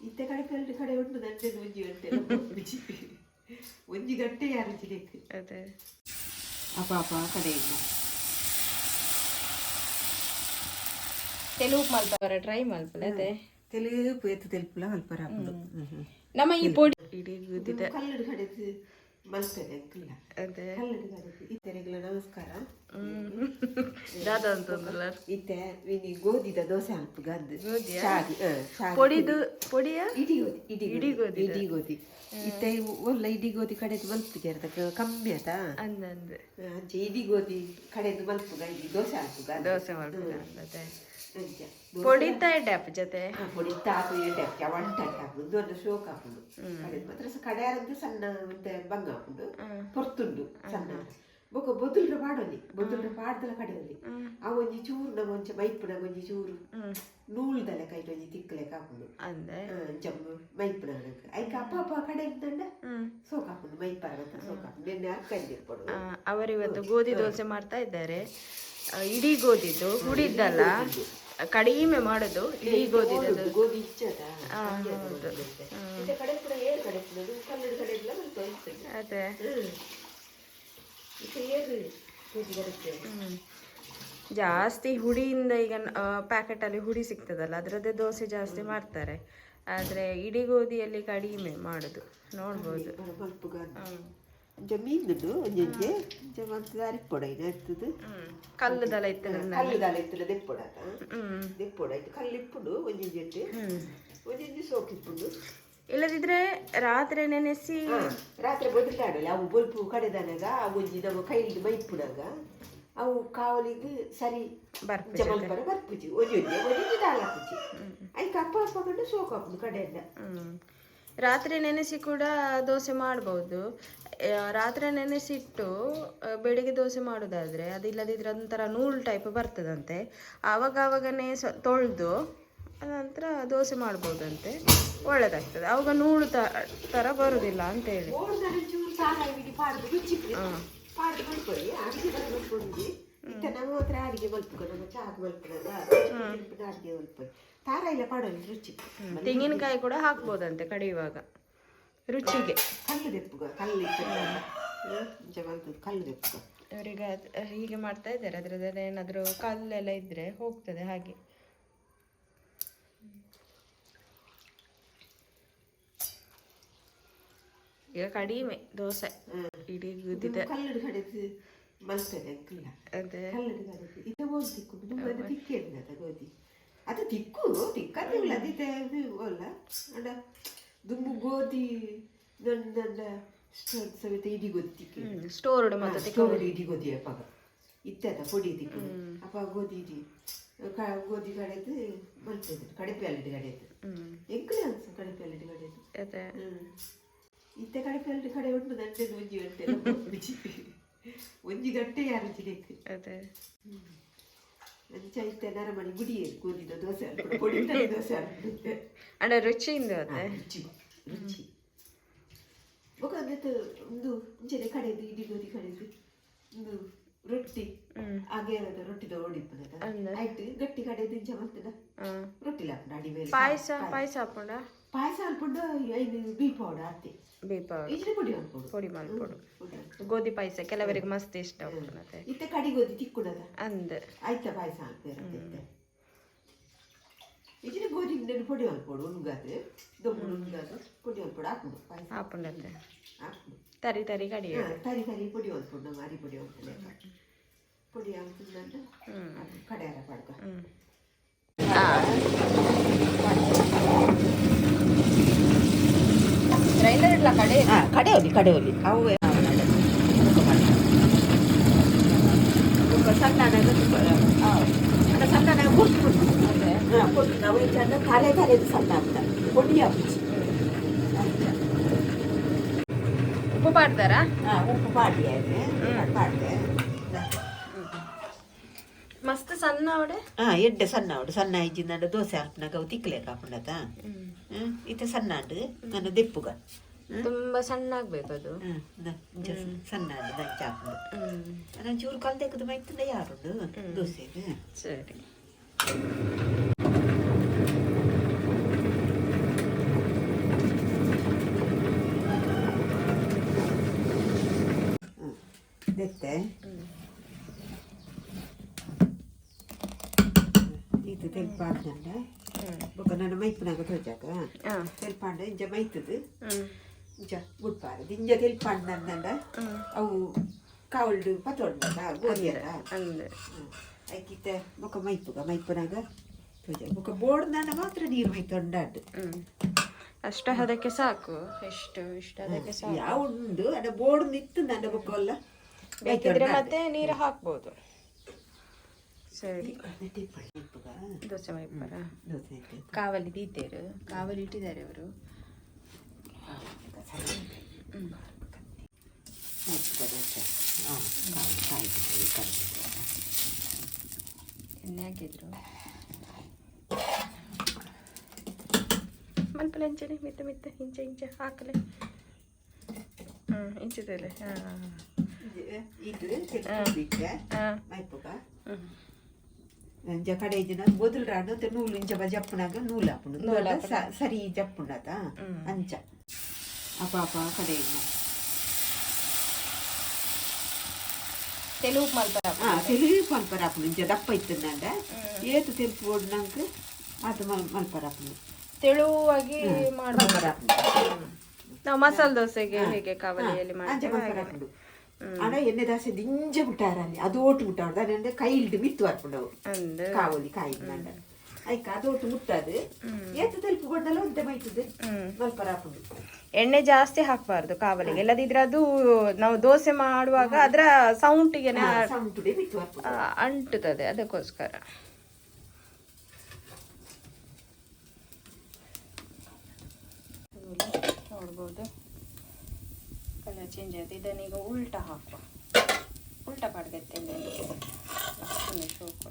ಇತ್ತೆ ಕಡೆ ಪೆಲ್ಟ್ ಕಡೆ ಉಂಟು ನಂಟೆ ಒಂಜಿ ಗಂಟೆ ಒಂಜಿ ಒಂಜಿ ಗಂಟೆ ಯಾರು ಜಿಲೆಕ್ ಅದೇ. ಅಪ್ಪ ಅಪ್ಪ ಕಡೆ ಇಲ್ಲ. ತೆಲುಗು ಮಲ್ಪವರ ಟ್ರೈ ಮಲ್ಪಲೆ ಅದೇ. ತೆಲುಗು ಎತ್ತು ತೆಲುಪುಲ ಅಲ್ಪ ರಾಪುಡು ನಮ್ಮ ಈ ಪೊಡಿ ಇಡೀ ಗುದ್ದಿದ ಕಲ್ಲಡು ಕಡೆದು ಮಲ್ಪೆದೆ ಅಂಕಲ್ಲ ಅದೇ. నమస్కారం ದಾದ ಅಂತಂದ್ರಲ್ಲ. ಇತ್ತೆ ವಿನಿ ಗೋಧಿದ ದೋಸೆ ಹಾಕು ಗದ್ದು ಗೋಧಿಯ? ಶಾಗಿ ಪೊಡಿದು ಪೊಡಿಯ? ಇಡಿ ಗೋಧಿ ಇಡಿ ಇಡಿ ಗೋಧಿ ಇಡಿ ಗೋಧಿ. ಇತ್ತೆ ಒಲ್ಲ ಇಡಿ ಗೋಧಿ ಕಡೆದು ಮಲ್ಪಿದೆ ಅರ್ಥ ಕಮ್ಮಿ ಆತ ಅಂದಂದ್ರೆ ಅಂಚೆ ಇಡಿ ಗೋಧಿ ಕಡೆದು ಮಲ್ಪುಗ ಇಡಿ ದೋಸೆ ಹಾಕುಗ ದೋಸೆ ಮಲ್ಪುಗ ಅಂದತೆ ಪೊಡಿತಾ ಡ್ಯಾಪ್ ಜೊತೆ? ಪೊಡಿತಾ ಹಾಕು ಡ್ಯಾಪ್ ಒಂಟ ಹಾಕುದು ಒಂದು ಶೋಕ್ ಹಾಕುದು. ಕಡೆ ಮಾತ್ರ ಕಡೆಯಾರದ್ದು ಸಣ್ಣ ಮತ್ತೆ ಬಂಗ ಹಾಕುದು. ಪೊರ್ತುಂಡು ಸಣ್ಣ. ಬೊಕ ಬೊದುಲ್ರ ಪಾಡೊಲಿ ಬೊದುಲ್ರ ಪಾಡ್ದಲ ಕಡೆಯಲ್ಲಿ. ಆ ಒಂಜಿ ಚೂರು ನಮ್ಮ ಒಂಚ ಮೈಪುನ ಒಂಜಿ ಚೂರು ನೂಲ್ದಲೆ ಕೈಟ್ ಒಂಜಿ ತಿಕ್ಕಲೆ ಕಾಪುಂಡು. ಅಂದೆ. ಜಮ್ಮು ಮೈಪುನ ಐಕ ಅಪ್ಪ ಅಪ್ಪ ಕಡೆ ಇರ್ತಂಡ ಸೋಕಾಪುಂಡು ಮೈಪರ ಸೋಕಾಪುಂಡು ನಿನ್ನೆ ಅರ್ಕಂದಿರ್ಪಡು ಆ, ಅವರಿವತ್ತು ಗೋಧಿ ದೋಸೆ ಮಾಡ್ತಾ ಇದ್ದಾರೆ. ಇಡೀ ಗೋಧಿದು ಹುಡಿದ್ದಲ್ಲ ಕಡಿಮೆ ಮಾಡೋದು ಇಡೀ ಗೋಧಿ ಗೋಧಿ ಅದೇ ಈಗ ಏರು ಗೋಧಿ ಬರುತ್ತೆ ಹ್ಮ್. ಜಾಸ್ತಿ ಹುಡಿಯಿಂದ ಈಗ ಪ್ಯಾಕೆಟಲ್ಲಿ ಹುಡಿ ಸಿಗ್ತದಲ್ಲ ಅದರದ್ದೇ ದೋಸೆ ಜಾಸ್ತಿ ಮಾಡ್ತಾರೆ. ಆದರೆ ಇಡೀ ಗೋಧಿಯಲ್ಲಿ ಕಡಿಮೆ ಮಾಡೋದು. ನೋಡ್ಬೋದು. ಮಲ್ಪುಗ ಜಮೀನುಡು ಜಮಾರಿ ಪೊಡ ಇರ್ತದೆ ಇತ್ತು ನನ್ನ ಕಲ್ಲುದಾಲ ಇತ್ತಲ್ಲ ದೆಪ್ಪೊಡಾತ ಹ್ಮ್. ದೆಪ್ಪೊಡ ಇತ್ತು ಕಲ್ಲಿಪ್ಪುಡು ಒಂಜೊಂಜೆ ಇಟ್ಟು ಒಂಜೊಂಜೆ ಸೋಕು ಇಪ್ಪುಡು ಇಲ್ಲದಿದ್ರೆ ರಾತ್ರಿ ನೆನೆಸಿ ರಾತ್ರಿ ಬದುಕಾಡಲ್ಲ ಅವು ಬಲ್ಪು ಕಡೆದನಾಗ ಅವು ನಮ್ಮ ಕೈಲಿಗೆ ಮೈಪುಡಾಗ ಅವು ಕಾವಲಿಗೆ ಸರಿ ಜಮಲ್ಪರ ಬರ್ಪುಜಿ ಒಂಜೊಂಜೆ ಒಂಜೊಂಜೆ ದಾಲ್ ಹಾಕುಜಿ ಐಕ ಅಪ್ಪ ಅಪ್ಪ ಕಂಡು. ರಾತ್ರಿ ನೆನೆಸಿ ಕೂಡ ದೋಸೆ ಮಾಡ್ಬೋದು. ರಾತ್ರಿ ನೆನೆಸಿಟ್ಟು ಬೆಳಿಗ್ಗೆ ದೋಸೆ ಮಾಡೋದಾದ್ರೆ ಅದಿಲ್ಲದಿದ್ರೆ ಒಂಥರ ನೂಲ್ ಟೈಪ್ ಬರ್ತದಂತೆ. ಆವಾಗ ಆವಾಗನೇ ಸ ತೊಳೆದು ನಂತರ ದೋಸೆ ಮಾಡ್ಬೋದಂತೆ. ಒಳ್ಳೇದಾಗ್ತದೆ. ಅವಾಗ ನೂಲು ತ ಥರ ಬರೋದಿಲ್ಲ ಅಂತೇಳಿ. ರುಚಿ. ತೆಂಗಿನಕಾಯಿ ಕೂಡ ಹಾಕ್ಬೋದಂತೆ ಕಡಿಯುವಾಗ. ರುಚಿಗೆ. ಅವರಿಗೆ ಇವರಿಗೆ ಹೀಗೆ ಮಾಡ್ತಾ ಇದ್ದಾರೆ. ಅದರದ್ದು ಏನಾದರೂ ಕಲ್ಲೆಲ್ಲ ಇದ್ರೆ ಹೋಗ್ತದೆ ಹಾಗೆ. ಈಗ ಕಡಿಮೆ ದೋಸೆ. ಇಡೀ ಗುದ್ದಿದೆ. ಅದೇ. ಅದು ತಿಕ್ಕು ತಿಕ್ಕದಿಲ್ಲ ಅದಿತ್ತೆ ಅದು ಅಲ್ಲ. ಅಡ ದುಂಬು ಗೋಧಿ ನನ್ನ ಸ್ಟೋರ್ ಸಮೇತ ಇಡೀ ಗೋಧಿ ತಿಕ್ಕಿ ಸ್ಟೋರ್ ಮತ್ತೆ ಸ್ಟೋರ್ ಇಡೀ ಗೋಧಿ ಅಪ್ಪಾಗ ಇತ್ತದ ಪೊಡಿ ತಿಕ್ಕು. ಅಪ್ಪ ಗೋಧಿ ಇಡಿ. ಗೋಧಿ ಕಡೆದು ಮಲ್ಪದೆ ಕಡೆಪೆ ಅಲ್ಲಿಟ್ಟು ಕಡೆದು. ಎಂಕಲೆ ಅನ್ಸ ಕಡೆಪೆ ಅಲ್ಲಿಟ್ಟು ಕಡೆದು? ಹ್ಞೂ. ಇತ್ತೆ ಕಡೆ ಕಡೆ ಕಡೆ ಉಂಟು ನಂಟೆ ಒಂಜಿ ಗಂಟೆ ಒಂಜಿ ಒಂಜಿ ಗಂಟೆ ಯಾರು ಜಿಲೆಕ್ ಅದೇ. ಅಂಚ ಇತ್ತೆ ನರಮಣಿ ಗುಡಿಯೇ ಕೂದಿದ ದೋಸೆ ಪೊಡಿ ದೋಸೆ ಅಣ್ಣ ಅಂಡ ರುಚಿಯಿಂದ ಅದೇ ರುಚಿ ರುಚಿ. ಬೊಕ ಒಂದು ಮುಂಚೆನೆ ಕಡೆದು ಇಡೀ ಗೋಧಿ ಕಡೆದು ಒಂದು ರೊಟ್ಟಿ. ಹಾಗೆ ಅದ ರೊಟ್ಟಿದ ಓಡಿಪ್ಪದ. ಆಯ್ತು? ಗಟ್ಟಿ ಕಡೆ ತಿಂಚ ಮಾಡ್ತದ ಹ್ಮ್ ರೊಟ್ಟಿ ಲಾಪುಂಡು ಅಡಿ ಮೇಲೆ ಪಾಯಸ ಪಾಯಸ. ಹಾಕೊಂಡ? ಪಾಯಸ ಅನ್ಕೊಂಡು ಐದು ಬೀ ಪೌಡರ್ ಹಾಕ್ತಿ ಬೀ ಪೌಡರ್ ಈಜಿನ ಪುಡಿ ಅನ್ಕೊಂಡು ಪೊಡಿ ಮಾಡ್ಕೊಡು. ಗೋಧಿ ಪಾಯಸ ಕೆಲವರಿಗೆ ಮಸ್ತ್ ಇಷ್ಟ ಆಗ್ತದೆ ಇತ್ತೆ ಕಡಿ ಗೋಧಿ ತಿಕ್ಕುಡದ ಅಂದ ಆಯ್ತಾ ಪಾಯಸ ಹಾಕ್ಬೇರೆ ಈಜಿನ ಗೋಧಿ ನೆನೆ ಪುಡಿ ಅನ್ಕೊಡು ಉಣ್ಗಾದ್ರೆ. ದೊಡ್ಡ ಉಣ್ಗಾದ್ರೆ ಪೊಡಿ ಅನ್ಕೊಡು ಹಾಕ್ಬಿಡು ಪಾಯಸ. ತರಿ ತರಿ ಕಡಿ ತರಿ ತರಿ ಪುಡಿ ಹೊಲ್ಕೊಂಡು ಮಾರಿ ಪುಡಿ ಹೊಲ್ತಲೆ ಪೊಡಿ ಹಾಕ್ತಿದ್ದಂಡು ಕಡೆಯಾರ ಪಡ್ಕ ಹ್ಮ್ ಗ್ರೈಂಡರ್ ಇಡ್ಲ ಕಡೆ ಹಾ ಕಡೆ ಹೋಗಿ ಕಡೆ ಹೋಗಿ ಅವು ತುಂಬ ಸಣ್ಣ ಅದ ಸಣ್ಣ ಗುರ್ತು ಕೊಟ್ಟು ನಾವು ಚಂದ ಕಲೆ ಕಲೆದು ಸಣ್ಣ ಅಂತ ಪೊಡಿ ಹಾಕಿ ಉಪ್ಪು ಪಾಡ್ತಾರಾ ಹಾ ಉಪ್ಪು ಪಾಡಿ ಆಯ್ತು ಪಾಡ್ದೆ ಮಸ್ತ್ ಸಣ್ಣ ಅವಡೆ? ಹಾ ಎಡ್ಡೆ ಸಣ್ಣ ಅವಡೆ. ಸಣ್ಣ ಇಜ್ಜಿಂದ ದೋಸೆ ಹಾಕ್ನಾಗ ಅವು ತಿಕ್ಕಲೆ ಕಾಕೊಂಡತ ಇತ ಸಣ್ಣ ಅಂಡು ನನ್ನ ದಿಪ್ಪುಗ. ತುಂಬಾ ಸಣ್ಣ ಆಗ್ಬೇಕು ಅದು. ಸಣ್ಣ ಅಂಡು ಚೂರು ಕಾಲ್ ತೆಗೆದು ಮೈತುಂಡ ಯಾರುಂಡು ದೋಸೆ ಸರಿ. ನನ್ನ ಮೈಪುನಾಗ ತೋಜಾಕ? ಹಾಂ. ತೆಲ್ಪಾಂಡೆ ಇಂಜ ಮೈತದು? ಹ್ಞೂ ಇಂಜ ಬುಡ್ಪಾರ ಇಂಜ ತೆಲ್ಪಾಂಡ ಅವು ಕಾವಲ್ಡು ಪತೊಡ್ಡ ಗೋರಿಯರ ಅಂದ್ರೆ ಐಕಿತ್ತೆ ಬೊಕ ಮೈಪುಗ ಮೈಪುನಾಗ ತೋಜ ಬೋರ್ಡ್ ಬೋರ್ಡ್ನಾಂಡ ಮಾತ್ರ ನೀರು ಹ್ಮ್. ಅಷ್ಟು ಅದಕ್ಕೆ ಸಾಕು. ಎಷ್ಟು ಇಷ್ಟ ಅದಕ್ಕೆ ಸಾಕು. ಯಾವ ಉಂಡು ಅದ ಬೋರ್ಡ್ ನಿತ್ತು ನನ್ನ ಬೊಕ್ಕಲ್ಲ ಬೇಕಿದ್ರೆ ಮತ್ತೆ ನೀರು ಹಾಕ್ಬೋದು. ಸರಿ. ದೋಸೆ ಮೈಪರ ಕಾವಲಿ ದೀತೇರು ಕಾವಲಿ ಇಟ್ಟಿದ್ದಾರೆ ಅವರು. ಎಣ್ಣೆ ಹಾಕಿದ್ರು. ಮಲ್ಪಲೆ ಹೆಂಚನೆ ಮಿತ್ತ ಮಿತ್ತ ಇಂಚ ಇಂಚ ಹಾಕಲೆ. ಹ್ಞೂ ಇಂಚಿದಲೆ ಹಾಂ. ಇದು ಬಿಟ್ಟೆ. ಹಾಂ. ಅಂಚ ಕಡೆ ಇಜ್ ನಂಗೆ ಮೊದಲು ರೂಂತೆ ನೂಲು ಇಂಚ ಜಪ್ಪುನಾಗ ನೂಲು ಹಾಕೊಂಡು ಸರಿ ಜಪ್ಪುಂಡು ಆತ ಹ್ಮ್. ಅಂಚ. ಅಪಾಪ ಕಡೆಯು ತೆಳುವು ಮಲ್ಪ ತೆಲುಗು ಮಲ್ಪರಕುಳು ಇಂಚ ದಪ್ಪ ಇತ್ತು ನಂಡ. ಇವತ್ತು ತಿಲುಪ್ ನಂಕ್ ಆತ ಮಲ್ಪರ ಆಪುಳು ತೆಳುವಾಗಿ ಮಾಡ್ಬೇಕು ನಾವು ಮಸಾಲ ದೋಸೆಗೆ ಹೇಗೆ ಕಾವಲಿ ಎಲೆ ಹಾಕುಡು ஆனால் என்ன தாசை திஞ்ச விட்டாரானே அது ஓட்டு காவலி ಅದು ಒಟ್ಟು ಮುಟ್ಟದು. ಎತ್ತು ತಲುಪಿಕೊಂಡಲ್ಲ ಒಂತೆ ಮೈತದೆ ಸ್ವಲ್ಪ ಎಣ್ಣೆ ಜಾಸ್ತಿ ಹಾಕಬಾರ್ದು ಕಾವಲಿಗೆ. ಇಲ್ಲದಿದ್ರೆ ಅದು ನಾವು ದೋಸೆ ಮಾಡುವಾಗ ಅದರ ಸೌಂಟಿಗೆ ಅಂಟುತ್ತದೆ. ಅದಕ್ಕೋಸ್ಕರ. ನೋಡ್ಬೋದು. कलर चेंज आता उलटा हाकु उलटा पड़के शो को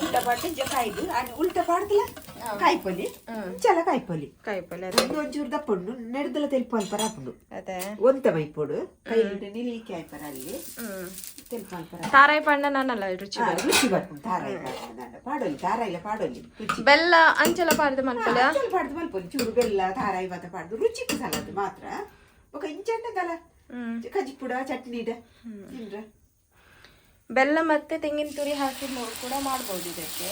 उल्टा पड़ते जो खाई उल्टा पड़ती कई पड़ी ಕಾಯ್ಪಲ್ಲಿ. ಕಾಯಿಪಲ್ಲೆ ಅದೇ. ಒಂದು ಒಂಚೂರು ದಪ್ಪುಂಡು ನೆಡ್ದಲ ತೆಲ್ಪ ಅಲ್ಪರ ಅದ. ಒಂತ ಮೈಪೋಡು ಕೈಲಿಟ್ಟು ನಿಲಿಕೆ ಆಯ್ಪರ ಅಲ್ಲಿ. ಹ್ಮ್. ತೆಲ್ಪ ಅಲ್ಪರ ತಾರಾಯಿ ಪಂಡ ನಾನಲ್ಲ ರುಚಿ ರುಚಿ ಬರ್ಪುಂಡು ತಾರಾಯಿ ಪಾಡೋಲಿ ತಾರಾಯಿಲ ಪಾಡೊಲ್ಲಿ ರುಚಿ. ಬೆಲ್ಲ ಅಂಚಲ ಪಾಡ್ದು ಮಲ್ಪಲ? ಅಂಚಲ ಪಾಡ್ದು ಮಲ್ಪಲಿ. ಚೂರು ಬೆಲ್ಲ ತಾರಾಯಿ ಮಾತ ಪಾಡ್ದು. ರುಚಿ ಸಲದು ಮಾತ್ರ. ఒక ಇಂಚಂಡದಲ್ಲ ಹ್ಮ್. ಕಜಿಪುಡ ಚಟ್ನಿಡ ತಿಂದ್ರ ಬೆಲ್ಲ ಮತ್ತೆ ತೆಂಗಿನ ತುರಿ ಹಾಕಿ ಕೂಡ ಮಾಡ್ಬೋದು ಇದಕ್ಕೆ.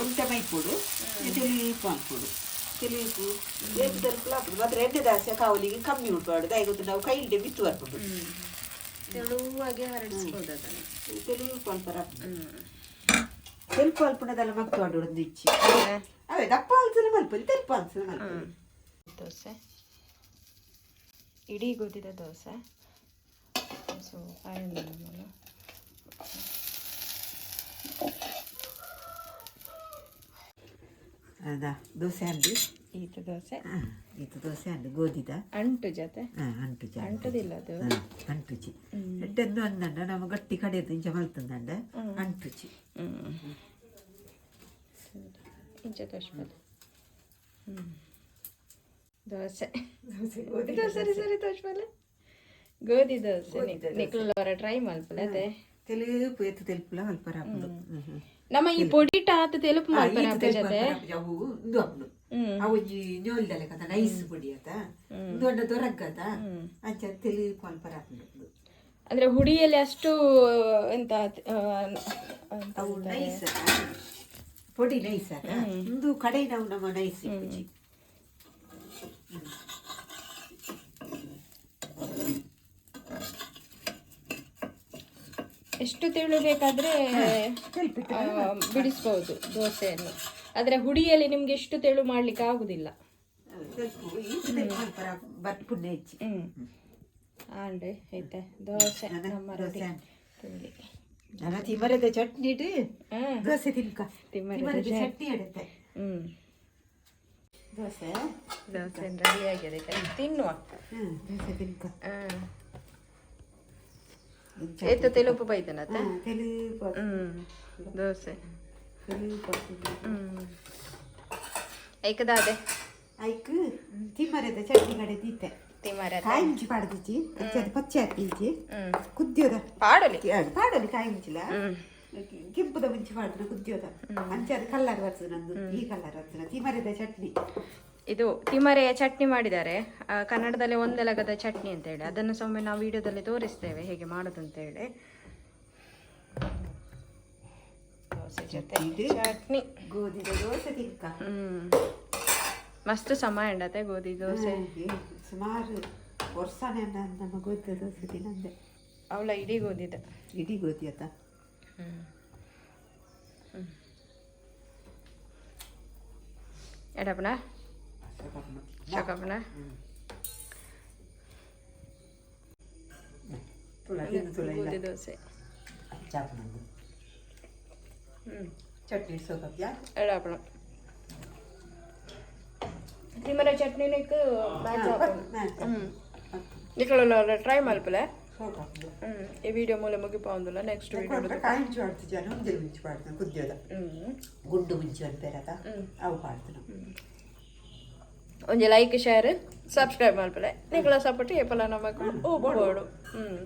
ಒಂದು ಟಮೈಟ್ ಕೊಡು ತುಲಿಪು ಎಡ್ಡೆ ಕಾವಲಿಗೆ ಕಮ್ಮಿ ಉಟ್ಬಾರ್ದು ದಯವಿಟ್ಟು ನಾವು ಕೈಯಿಂಡೆ ಬಿತ್ತು ಬರ್ಬೋದು ತೆಳುವಾಗಿ ತೆಲುಪು ಇಚ್ಚಿ ದೋಸೆ. ಇಡೀ ಗೊತ್ತಿದೆ ದೋಸೆ. ಸೊ ನಾನು ಅದ ದೋಸೆ ಅಂಡಿ ಈತ ದೋಸೆ ಇದು ದೋಸೆ ಅಂಡಿ ಗೋಧಿದ ಅಂಟು ಜೊತೆ ಅಂಟು ಜೊತೆ ಅಂಟುದಿಲ್ಲ ಅದು ಅಂಟುಚಿ ಎಟ್ಟೆಂದು ಅಂದಂಡ ನಮ್ಮ ಗಟ್ಟಿ ಕಡೆದು ಇಂಚ ಮಲ್ತಂದಂಡ ಅಂಟುಚಿ ಇಂಚ ತೋರಿಸ್ಬೋದು ದೋಸೆ ಇದು ಸರಿ ಸರಿ ತೋರಿಸ್ಮೇಲೆ గోధి దోశ ಟ್ರೈ ట్రై మల్పన అదే ತೆಲುಪುಲ ఎత్తు తెలుపుల ನಮ್ಮ ಈ ಪೊಡಿಟ ತೆಲುಪು ಅವು ಈ ಜೋಲ್ದಲೆ ಕದ ನೈಸ್ ಪುಡಿ ಆತ ದೊಡ್ಡ ದೊರಗದ ಅಂಚ ತೆಲುಪು ಅಲ್ಪರ ಅಂದ್ರೆ ಹುಡಿಯಲ್ಲಿ ಅಷ್ಟು ಎಂತ ಅವು ನೈಸ್ ಪೊಡಿ ನೈಸ್ ಆತ ಕಡೆ ನಾವು ನಮ್ಮ ನೈಸ್ ಎಷ್ಟು ತೆಳು ಬೇಕಾದ್ರೆ ಬಿಡಿಸ್ಬೋದು ದೋಸೆಯನ್ನು. ಆದರೆ ಹುಡಿಯಲ್ಲಿ ನಿಮಗೆ ಎಷ್ಟು ತೆಳು ಮಾಡ್ಲಿಕ್ಕೆ ಆಗುದಿಲ್ಲ. ಹ್ಞೂ ಐತೆ ದೋಸೆ ನಮ್ಮ ತಿಮ್ಮರದ ಚಟ್ನಿ ಇಟ್ಟು ದೋಸೆ ತಿನ್ಕ. ತಿಮ್ಮರದ ಚಟ್ನಿ. ಇಡುತ್ತೆ. ಹ್ಞೂ ದೋಸೆ? ದೋಸೆ ರೆಡಿ ಆಗಿದೆ ತಿನ್ನುವ. ದೋಸೆ ತಿನ್ಕ. ಹಾಂ ಎತ್ತ ತೆಲುಪು ಬೈದನತ್ತ ಹ್ಞೂ ದೋಸೆ. ಹ್ಞೂ ಐಕದಾದೆ ಐಕ್ ತಿಮ್ಮರದ ಚಟ್ನಿ ಕಡೆ ದೀತೆ ಕಾಯಿ ಮುಂಚಿ ಪಾಡದಿಚ್ಚಿ ಅದು ಪಚ್ಚೆ ಹಾಕಿಚ್ಚಿ ಕುದ್ಯೋದ. ಪಾಡಲಿ? ಪಾಡಲಿ ಕಾಯಿ ಮುಂಚಿಲ ಕೆಂಪುದ ಮುಂಚಿ ಪಾಡಿದ್ರೆ ಕುದ್ಯೋದ. ಅಂಚೆ ಅದು ಕಲ್ಲರ್ ಬರ್ತದೆ ನಂದು ಈ ಕಲ್ಲರ್ ಬರ್ತದೆ ತಿಮರದ ಚಟ್ನಿ. ಇದು ತಿಮರೆಯ ಚಟ್ನಿ ಮಾಡಿದ್ದಾರೆ. ಕನ್ನಡದಲ್ಲಿ ಒಂದೆಲಗದ ಚಟ್ನಿ ಅಂತ ಹೇಳಿ. ಅದನ್ನು ಸೊಮ್ಮೆ ನಾವು ವಿಡಿಯೋದಲ್ಲಿ ತೋರಿಸ್ತೇವೆ ಹೇಗೆ ಮಾಡೋದು ಅಂತ ಹೇಳಿ. ದೋಸೆ ಜೊತೆ? ಚಟ್ನಿ. ಗೋಧಿ ದೋಸೆ ಹ್ಮ್. ಮಸ್ತ್ ಸಮ ಎಂಡತೆ ಗೋಧಿ ದೋಸೆ. ಸುಮಾರು ವರ್ಷನೇ ನಮ್ಮ ಗೋಧಿ ದೋಸೆ ತಿನ್ನಂದೆ ಅವಳ ಇಡೀ ಗೋಧಿ ಇಡೀ ಗೋಧಿ ಆತ? ಹ್ಮ್. ಶಕಪನ ತುಳ ತಿಂದು ತುಳ ಇಲ್ಲ ಗೋಧಿ ದೋಸೆ ಚಾಪ್ ನಂದು ಹ್ಮ್ ಚಟ್ನಿ ಸೋಕಪ್ಪ ಎಡಪನ ತಿಮರೆ ಚಟ್ನಿ ನಿಕ್ಕು ಮ್ಯಾಚ್ ಹ್ಮ್ ನಿಕ್ಕಳ ಟ್ರೈ ಮಲ್ಪಲೆ ಸೋಕಪ್ಪ ಹ್ಮ್ ಈ ವಿಡಿಯೋ ಮೂಲ ಮುಗಿಪೋಂದಿಲ್ಲ ನೆಕ್ಸ್ಟ್ ವಿಡಿಯೋ ಕಾಯಿ ಮುಂಚಿ ಮಾಡ್ತು ಜನ ಒಂದೇ ಮುಂಚಿ ಮಾಡ್ತಾನೆ ಕುದ್ಯೋದ ಹ್ಮ್ ಗುಂಡು ಮುಂಚಿ ಅಂತ ಬೇರೆ ಅವು ಮಾಡ್ತಾನೆ ಒಂಜಿ ಲೈಕ್ ಶೇರ್ ಸಬ್ಸ್ಕ್ರೈಬ್ ಮಲ್ಪಲೆ ನಿಕ್ಕಳ ಸಪೋರ್ಟ್ ಏಪಲ ನಮಕ್ ಓ ಬೋಡು ಹ್ಮ್